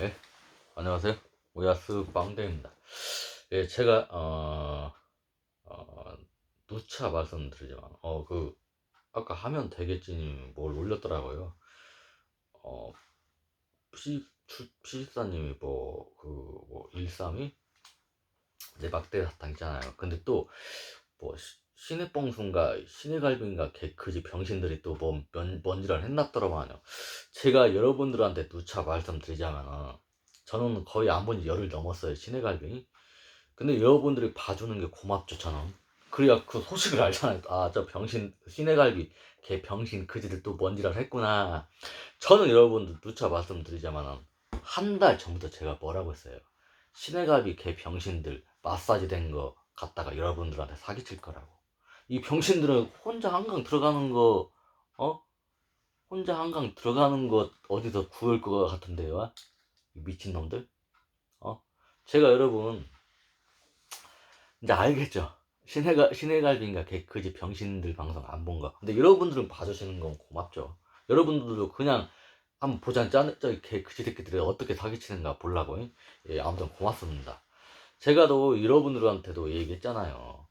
예, 안녕하세요. 오야스 빵댕입니다. 예, 제가 어, 어, 누차 말씀드리지만 어, 그 아까 하면 되겠지님 뭘 올렸더라고요. 어, 피, 출, 피식사님이 뭐, 그, 뭐, 132? 이제 막대 사탕 있잖아요. 근데 또, 뭐, 시- 신의 뻥순가, 신의 갈비인가, 개크지 병신들이 또 뭐, 뭔, 뭔지를 해놨더라고요. 제가 여러분들한테 누차 말씀드리자면은, 저는 거의 안 본 지 열흘 넘었어요, 신의 갈비. 근데 여러분들이 봐주는 게 고맙죠, 저는. 그래야 그 소식을 알잖아요. 아, 저 병신, 신의 갈비, 개 병신 그지들 또 뭔지를 했구나. 저는 여러분들 누차 말씀드리자면은, 한달 전부터 제가 뭐라고 했어요. 신의 갈비 개 병신들 마사지 된 거 갖다가 여러분들한테 사기칠 거라고. 이 병신들은 혼자 한강 들어가는 거, 어? 혼자 한강 들어가는 거 어디서 구할 것 같은데요? 이 미친놈들? 어? 제가 여러분, 이제 알겠죠? 신의, 가, 신의 갈비인가 개 그지 병신들 방송 안 본 거. 근데 여러분들은 봐주시는 건 고맙죠. 여러분들도 그냥 한번 보자, 짜, 저기 개 그지 새끼들이 어떻게 사기치는가 보려고. 예, 아무튼 고맙습니다. 제가 또 여러분들한테도 얘기했잖아요.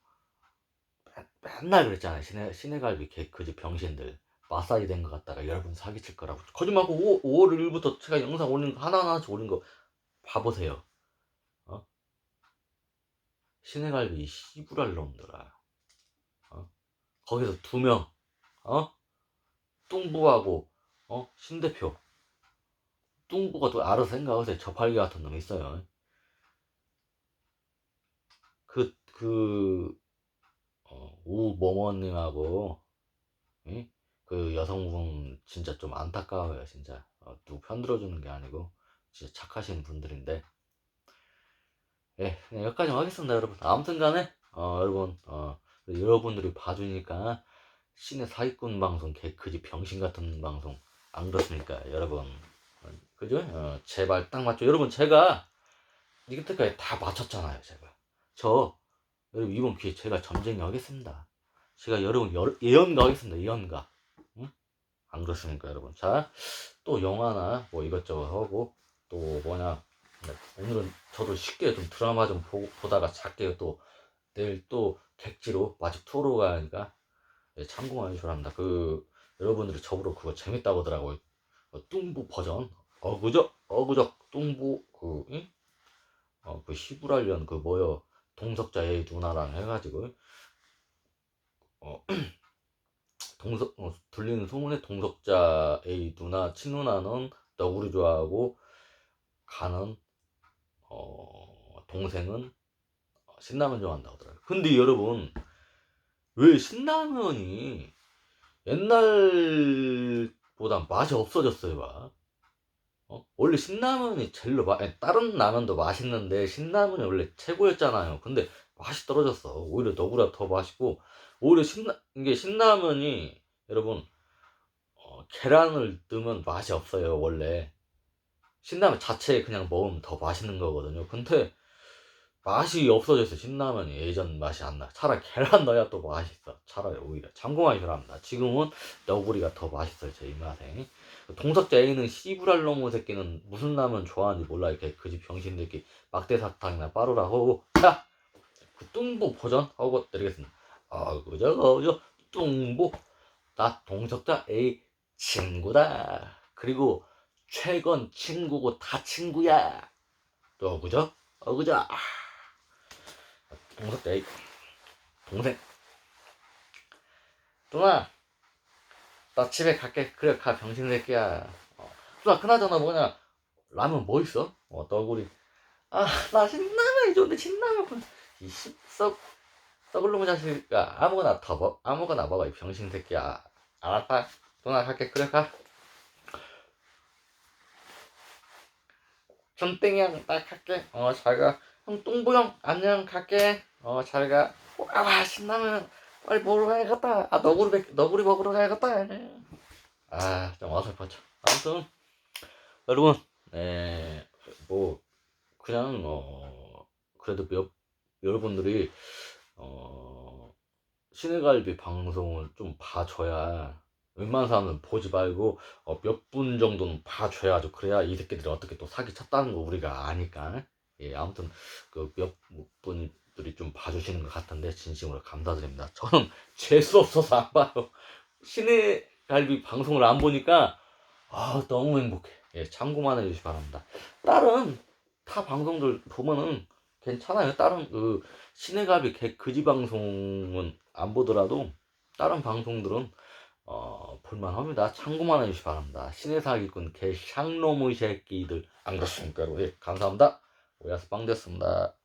맨- 맨날 그랬잖아요. 신의, 신의 갈비 개 그지 병신들. 마사지 된거 갖다가 여러분 사기칠 거라고. 거짓말하고 5, 5월 1일부터 제가 영상 올린 거 하나하나씩 올린 거 봐보세요. 어? 신의 갈비 이 씨부랄 놈들아. 어? 거기서 두 명, 어? 뚱부하고, 어? 신대표. 뚱부가 또 알아서 생각하세요. 저팔계 같은 놈 있어요. 그, 그, 어, 우모모님하고, 예? 그 여성분 진짜 좀 안타까워요, 진짜. 어, 누구 편들어주는 게 아니고, 진짜 착하신 분들인데. 예, 여기까지 하겠습니다, 여러분. 아무튼 간에, 어, 여러분, 어, 여러분들이 봐주니까, 신의 사기꾼 방송, 개크지 병신 같은 방송, 안 그렇습니까, 여러분. 어, 그죠? 어, 제발 딱 맞죠. 여러분, 제가, 이때까지 다 맞췄잖아요, 제가. 저, 여러분, 이번 기회에 제가 점쟁이 하겠습니다. 제가 여러분, 여, 예언가 하겠습니다, 예언가. 응? 안 그렇습니까, 여러분? 자, 또 영화나 뭐 이것저것 하고, 또 뭐냐, 네, 오늘은 저도 쉽게 좀 드라마 좀 보, 보다가 작게 또 내일 또 객지로 마직 투어로 가니까 예, 참고하기 바랍니다. 그 여러분들이 저보러 그거 재밌다고 하더라고요. 어, 뚱부 버전 어그적 어그적 뚱부 그 응? 어, 그 시부랄련 그 뭐요 동석자의 누나랑 해가지고 어, 동석 어, 들리는 소문에 동석자의 누나 친누나는 너구리 좋아하고 가는 어, 동생은 신라면 좋아한다고 하더라고요. 근데 여러분 왜 신라면이 옛날보다 맛이 없어졌어요, 봐. 어? 원래 신라면이 제일로 마, 다른 라면도 맛있는데 신라면이 원래 최고였잖아요. 근데 맛이 떨어졌어. 오히려 너구리가 더 맛있고 오히려 신라 이게 신라면이 여러분 어, 계란을 넣으면 맛이 없어요, 원래. 신라면 자체에 그냥 먹으면 더 맛있는 거거든요. 근데 맛이 없어졌어 신라면이 예전 맛이 안 나. 차라리 계란 넣어야 또 맛있어. 차라리 오히려 참고하기 바랍니다. 지금은 너구리가 더 맛있어요 제 입맛에. 동석자 A는 씨부랄 놈의 새끼는 무슨 라면 좋아하는지 몰라 이렇게 그 집 병신들끼리 막대 사탕이나 빠루라 하고 자! 그 뚱보 버전 하고 드리겠습니다. 아 그저 그저 뚱보 나 동석자 A 친구다. 그리고 최건 친구고 다 친구야. 또 그죠? 어 그죠? 아. 동석 때 동생. 누나 나 집에 갈게. 그래 가 병신 새끼야. 어. 누나 그나저나 뭐냐? 라면 뭐 있어? 어 너구리. 아나 신라면이 좋은데 신라면 이 씹썩 썩을 놈의 자식아 아무거나 더 먹, 아무거나 먹어 이 병신 새끼야. 알았다. 누나 갈게. 그래 가. 전땡이형 딱 갈게. 어 잘가. 형 똥보 형 안녕 갈게 어 잘가 아 신나면 빨리 먹으러 가야겠다 아 너구리 백- 너구리 먹으러 가야겠다 아 좀 어설퍼져 아무튼 여러분 네 뭐 그냥 어 그래도 몇 여러분들이 어 신의갈비 방송을 좀 봐줘야 웬만한 사람은 보지 말고 어, 몇 분 정도는 봐줘야죠. 그래야 이 새끼들이 어떻게 또 사기 쳤다는 거 우리가 아니까. 예, 아무튼 그몇좀 봐주시는 것 같은데 진심으로 감사드립니다. 저는 재수 없어서 안 봐요. 신의 갈비 방송을 안 보니까 아 너무 행복해. 예, 참고만 해주시기 바랍니다. 다른 타 방송들 보면은 괜찮아요. 다른 그 신의 갈비 개 그지 방송은 안 보더라도 다른 방송들은 어, 볼만합니다. 참고만 해주시기 바랍니다. 신의 사기꾼 개 샹놈의 새끼들 안 그렇습니까? 예, 감사합니다. 오야스 빵 됐습니다.